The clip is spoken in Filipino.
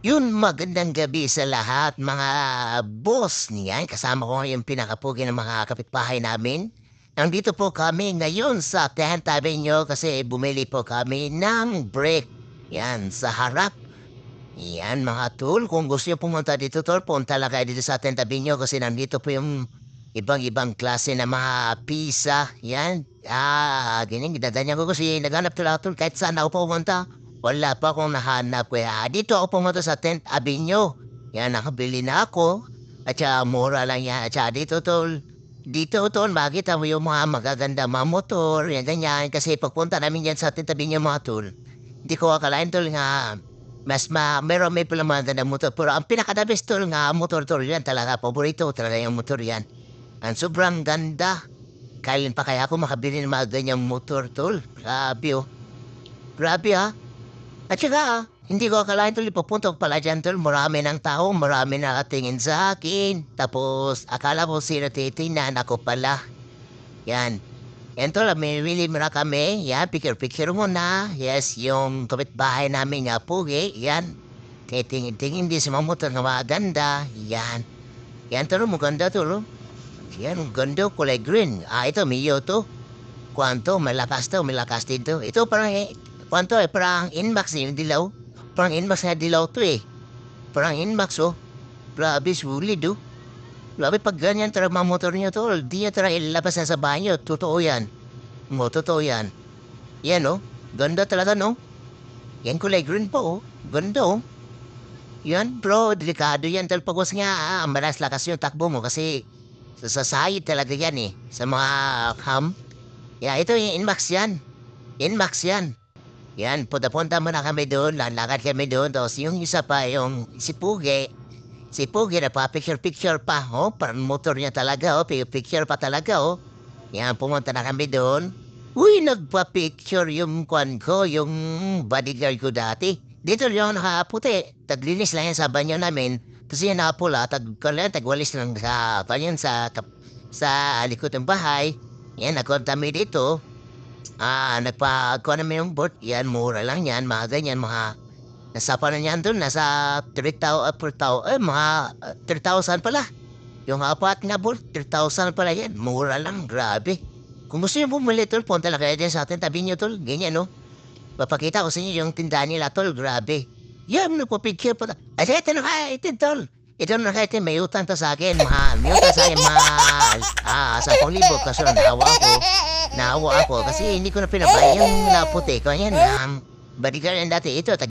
Yun, magandang gabi sa lahat mga boss niyan. Kasama ko yung pinakapugi ng mga kapitbahay namin. Nandito po kami ngayon sa Tent Avenue kasi bumili po kami ng break. Yan, sa harap. Yan mga tol, kung gusto nyo pumunta dito tol, punta lang kayo dito sa Tent Avenue kasi nandito po yung ibang-ibang klase na mga pizza. Yan, ah, ganyan, ginadanyan ko kasi naghanap tol tol kahit saan ako pumunta. Wala pa akong nahanap kaya dito ako pumunta sa Tent Avenue. Yan, nakabili na ako. At saka mura lang yan. At saka dito tol, dito tol, makita mo yung mga magaganda mga motor, yan ganyan. Kasi pagpunta namin yan sa Tent Avenue mga tol, hindi ko akalain tol nga mas ma meron may pala mga ganda motor. Pero ang pinaka-the-best tol nga motor tol yan talaga. Paborito talaga yung motor yan. Ang sobrang ganda. Kailan pa kaya ako makabili ng mga ganyang motor tol? Grabe oh. Grabe ah. At saka, hindi ko akalain tuloy pupunta ko pala dyan tol. Marami ng tao, marami nakatingin sa akin. Tapos, akala ko sila titingnan ako pala. Yan. Yan tol, may really muna kami. Yan, picture-picture muna. Yes, yung kapitbahay namin nga pugi. Yan. Titingin-tingin din sa mga motor na maganda. Yan. Yan tol, maganda tol. Yan, ganda, kulay green. Ah, ito, Mio to. Kwanto, malakas to, malakas din to. Ito parang, eh, kwanto eh, parang inmax eh, dilaw. Parang inmax na dilaw to eh. Parang inmax oh. Grabe, sulit oh. Grabe, pag ganyan talaga mga motor niyo tol, di niya talaga ilabas na sa banyo. Totoo yan. Mo, totoo yan. Yan oh, ganda talaga no. Yan kulay green po oh. Ganda oh. Yan bro, delikado yan. Tal pagwas nga, ah, malas lakas yung takbo mo kasi sa sasayid talaga yan eh. Sa mga cam. Yeah, ito yung Inmax yan. Inmax yan. Yan, punta-punta muna kami doon, lalakad kami doon. Tapos yung isa pa, yung si Pugi, si Pugi na pa, picture-picture pa. Oh, parang motor niya talaga, oh, picture pa talaga, oh. Yan, pumunta na kami doon. Uy, nagpa-picture yung kwan ko, yung bodyguard ko dati. Dito yung nakaputi. Taglinis lang yan sa banyo namin. Kasi yan nakapula, tag, tagwalis lang sa, pa sa, sa likod ng bahay. Yan, nagkon kami dito. Ah, nagpa-kuha namin yung boat. Yan, mura lang yan. Mga ganyan, mga... Nasa pa na yan doon. Nasa 3,000, per tao. Eh, mga ah, 3,000 pala. Yung apat na boat, 3,000 pala yan. Mura lang, grabe. Kung gusto nyo bumili, tol, punta lang kayo din sa atin. Tabi nyo, tol. Ganyan, no? Papakita ko sa inyo yung tindahan nila, tol. Grabe. Yan, nagpa-picture pa. Ay, ito na kaya, ito, tol. Ito na kaya, ito, may utang to sa akin, mahal. May utang sa akin, mahal. Ah, 10,000 kaso naawa ako. Naawa ako kasi hindi ko na pinabay yung naputi ko. Yan, um, bodyguard yan dati. Ito, tag